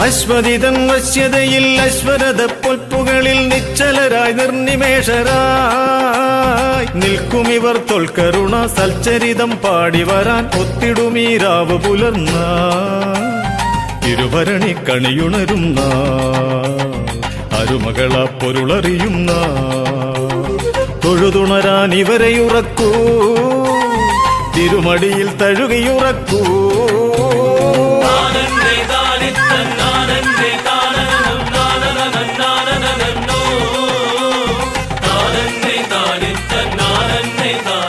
അശ്വതിതൻ വശ്യതയിൽ അശ്വരത പൊൽപ്പുകളിൽ നിശ്ചലരായി നിർനിമേഷരായി. നിൽക്കുമിവർ തൊൽക്കരുണ സൽച്ചരിതം പാടി വരാൻ ഒത്തിടുമീരാവ് പുലർന്ന തിരുഭരണി കണിയുണരുന്ന അരുമകള പൊരുളറിയുന്ന തൊഴുതുണരാൻ ഇവരെയുറക്കൂ തിരുമടിയിൽ തഴുകിയുറക്കൂ நாளித்த நான் அன்னை தான்